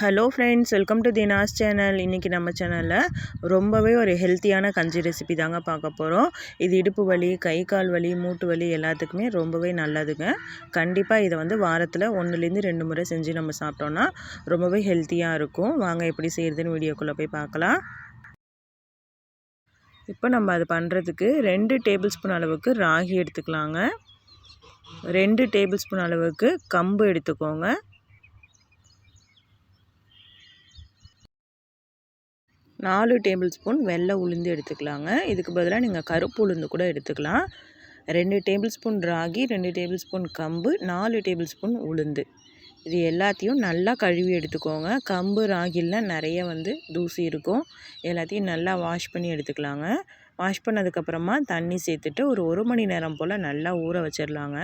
Hello friends welcome to Dina's channel இன்றைக்கி நம்ம சேனலில் ரொம்பவே ஒரு ஹெல்த்தியான கஞ்சி ரெசிபி தாங்க பார்க்க போகிறோம் இது இடுப்பு வலி கை கால் வலி மூட்டு வலி எல்லாத்துக்குமே ரொம்பவே நல்லதுங்க. கண்டிப்பாக இதை வந்து வாரத்தில் ஒன்றுலேருந்து ரெண்டு முறை செஞ்சு நம்ம சாப்பிட்டோன்னா ரொம்பவே ஹெல்த்தியாக இருக்கும். வாங்க எப்படி செய்கிறதுன்னு வீடியோக்குள்ளே போய் பார்க்கலாம். இப்போ நம்ம அது பண்ணுறதுக்கு ரெண்டு டேபிள் ஸ்பூன் அளவுக்கு ராகி எடுத்துக்கலாங்க. ரெண்டு டேபிள் ஸ்பூன் அளவுக்கு கம்பு எடுத்துக்கோங்க. நாலு டேபிள் ஸ்பூன் வெள்ளை உளுந்து எடுத்துக்கலாங்க. இதுக்கு பதிலாக நீங்கள் கருப்பு உளுந்து கூட எடுத்துக்கலாம். ரெண்டு டேபிள் ஸ்பூன் ராகி ரெண்டு டேபிள் ஸ்பூன் கம்பு நாலு டேபிள் ஸ்பூன் உளுந்து. இது எல்லாத்தையும் நல்லா கழுவி எடுத்துக்கோங்க. கம்பு ராகிலாம் நிறைய வந்து தூசி இருக்கும். எல்லாத்தையும் நல்லா வாஷ் பண்ணி எடுத்துக்கலாங்க. வாஷ் பண்ணதுக்கப்புறமா தண்ணி சேர்த்துட்டு ஒரு ஒரு மணி நேரம் போல் நல்லா ஊற வச்சிடலாங்க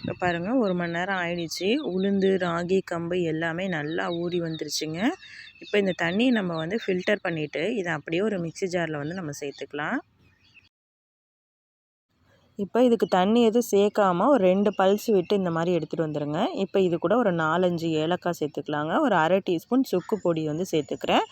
இப்போ பாருங்கள் ஒரு மணி நேரம் ஆயிடுச்சு. உளுந்து ராகி கம்பு எல்லாமே நல்லா ஊறி வந்துருச்சுங்க. இப்போ இந்த தண்ணியை நம்ம வந்து ஃபில்டர் பண்ணிவிட்டு இதை அப்படியே ஒரு மிக்சி ஜாரில் வந்து நம்ம சேர்த்துக்கலாம். இப்போ இதுக்கு தண்ணி எதுவும் சேர்க்காமல் ஒரு ரெண்டு பல்ஸ் விட்டு இந்த மாதிரி எடுத்துகிட்டு வந்துடுங்க இப்போ இது கூட ஒரு நாலஞ்சு ஏலக்காய் சேர்த்துக்கலாங்க. ஒரு அரை டீஸ்பூன் சுக்கு பொடி வந்து சேர்த்துக்கிறேன்.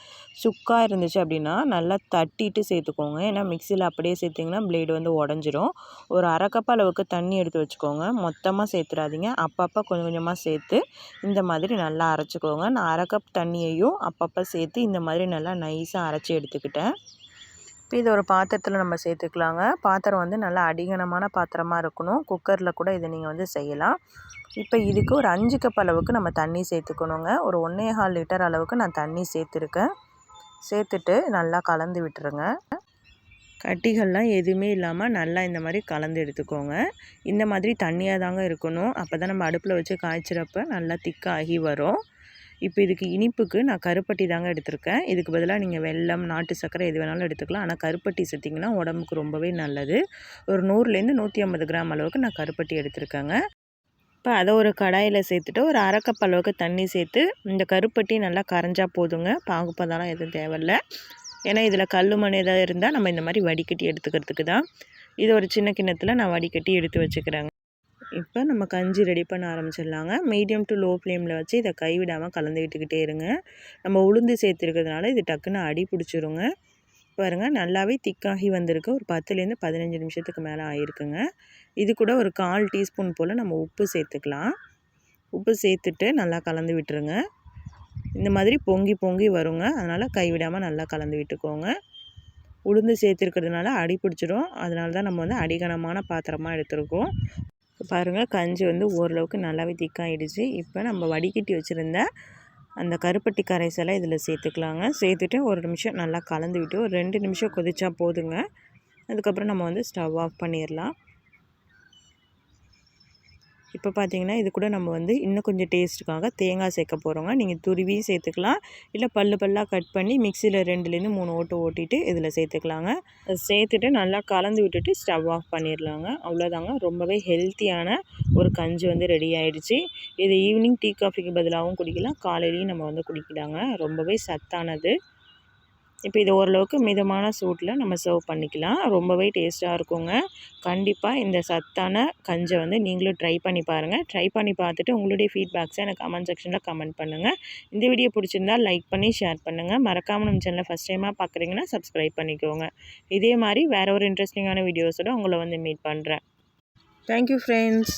சுக்காக இருந்துச்சு அப்படின்னா நல்லா தட்டிட்டு சேர்த்துக்கோங்க. ஏன்னா மிக்சியில் அப்படியே சேர்த்திங்கன்னா பிளேடு வந்து உடஞ்சிரும். ஒரு அரை கப் அளவுக்கு தண்ணி எடுத்து வச்சுக்கோங்க. மொத்தமாக சேர்த்துடாதீங்க அப்பப்போ கொஞ்சம் கொஞ்சமாக சேர்த்து இந்த மாதிரி நல்லா அரைச்சிக்கோங்க. நான் அரை கப் தண்ணியையும் அப்பப்போ சேர்த்து இந்த மாதிரி நல்லா நைஸாக அரைச்சி எடுத்துக்கிட்டேன். இப்போ இதை ஒரு பாத்திரத்தில் நம்ம சேர்த்துக்கலாங்க பாத்திரம் வந்து நல்லா அடிகனமான பாத்திரமாக இருக்கணும். குக்கரில் கூட இதை நீங்கள் வந்து செய்யலாம். இப்போ இதுக்கு ஒரு அஞ்சு கப் அளவுக்கு நம்ம தண்ணி சேர்த்துக்கணுங்க ஒரு ஒன்றே கால் லிட்டர் அளவுக்கு நான் தண்ணி சேர்த்துருக்கேன் சேர்த்துட்டு நல்லா கலந்து விட்டுருங்க. கட்டிகள்லாம் எதுவுமே இல்லாமல் நல்லா இந்த மாதிரி கலந்து எடுத்துக்கோங்க. இந்த மாதிரி தண்ணியாக தாங்க இருக்கணும். அப்போ தான் நம்ம அடுப்பில் வச்சு காய்ச்சிறப்ப நல்லா திக்காகி வரும். இப்போ இதுக்கு இனிப்புக்கு நான் கருப்பட்டி தாங்க எடுத்திருக்கேன். இதுக்கு பதிலாக நீங்கள் வெல்லம் நாட்டு சர்க்கரை எது வேணாலும் எடுத்துக்கலாம். ஆனால் கருப்பட்டி சேர்த்திங்கன்னா உடம்புக்கு ரொம்பவே நல்லது. ஒரு நூறுலேருந்து நூற்றி ஐம்பது கிராம் அளவுக்கு நான் கருப்பட்டி எடுத்திருக்கேங்க. இப்போ அதை ஒரு கடாயில் சேர்த்துட்டு ஒரு அரைக்கப் அளவுக்கு தண்ணி சேர்த்து இந்த கருப்பட்டி நல்லா கரைஞ்சா போதுங்க. பாகுப்பதெல்லாம் எதுவும் தேவையில்ல. ஏன்னா இதில் கல் மண் ஏதாவது இருந்தால் நம்ம இந்த மாதிரி வடிகட்டி எடுத்துக்கிறதுக்கு தான். இது ஒரு சின்ன கிண்ணத்தில் நான் வடிகட்டி எடுத்து வச்சுக்கிறேங்க. இப்போ நம்ம கஞ்சி ரெடி பண்ண ஆரம்பிச்சிடலாங்க. மீடியம் டு லோ ஃப்ளேமில் வச்சு இதை கைவிடாமல் கலந்து விட்டுக்கிட்டே இருங்க. நம்ம உளுந்து சேர்த்துருக்கிறதுனால இது டக்குன்னு அடி பிடிச்சிருங்க. பாருங்கள் நல்லாவே திக்காகி வந்திருக்கு. ஒரு பத்துலேருந்து பதினஞ்சு நிமிஷத்துக்கு மேலே ஆகிருக்குங்க இது கூட ஒரு கால் டீஸ்பூன் போல் நம்ம உப்பு சேர்த்துக்கலாம். உப்பு சேர்த்துட்டு நல்லா கலந்து விட்டுருங்க. இந்த மாதிரி பொங்கி பொங்கி வருங்க. அதனால் கைவிடாமல் நல்லா கலந்து விட்டுக்கோங்க. உளுந்து சேர்த்துருக்கிறதுனால அடி பிடிச்சிரும். அதனால தான் நம்ம வந்து அடிகனமான பாத்திரமாக எடுத்துருக்கோம். பாருங்கள் கஞ்சி வந்து ஓரளவுக்கு நல்லாவே திக்காகிடுச்சு இப்போ நம்ம வடிகட்டி வச்சுருந்த அந்த கருப்பட்டி கரைசலை இதில் சேர்த்துக்கலாங்க. சேர்த்துட்டு ஒரு நிமிஷம் நல்லா கலந்து விட்டு ஒரு ரெண்டு நிமிஷம் கொதிச்சா போதுங்க. அதுக்கப்புறம் நம்ம வந்து ஸ்டவ் ஆஃப் பண்ணிடலாம் இப்போ பார்த்தீங்கன்னா இது கூட நம்ம வந்து இன்னும் கொஞ்சம் டேஸ்ட்டுக்காக தேங்காய் சேர்க்க போகிறோங்க நீங்கள் துருவியும் சேர்த்துக்கலாம். இல்லை பல்லு பல்லாக கட் பண்ணி மிக்சியில் ரெண்டுலேருந்து மூணு ஓட்டு ஓட்டிட்டு இதில் சேர்த்துக்கலாங்க. சேர்த்துட்டு நல்லா கலந்து விட்டுட்டு ஸ்டவ் ஆஃப் பண்ணிடலாங்க அவ்வளோதாங்க. ரொம்பவே ஹெல்த்தியான ஒரு கஞ்சி வந்து ரெடி ஆகிடுச்சு இது ஈவினிங் டீ காஃபிக்கு பதிலாகவும் குடிக்கலாம். காலையிலையும் நம்ம வந்து குடிக்கலாங்க. ரொம்பவே சத்தானது. இப்போ இது ஓரளவுக்கு மிதமான சூட்டில் நம்ம சர்வ் பண்ணிக்கலாம். ரொம்பவே டேஸ்ட்டாக இருக்குங்க. கண்டிப்பாக இந்த சத்தான கஞ்சை வந்து நீங்களும் ட்ரை பண்ணி பாருங்கள் ட்ரை பண்ணி பார்த்துட்டு உங்களுடைய ஃபீட்பேக்ஸை எனக்கு கமெண்ட் செக்ஷனில் கமெண்ட் பண்ணுங்கள் இந்த வீடியோ பிடிச்சிருந்தா லைக் பண்ணி ஷேர் பண்ணுங்கள் மறக்காமல் நம்ம சேனலை ஃபஸ்ட் டைமாக பார்க்குறீங்கன்னா சப்ஸ்கிரைப் பண்ணிக்கோங்க. இதே மாதிரி வேறு ஒரு இன்ட்ரெஸ்டிங்கான வீடியோஸோடு உங்களை வந்து மீட் பண்ணுறேன் தேங்க்யூ ஃப்ரெண்ட்ஸ்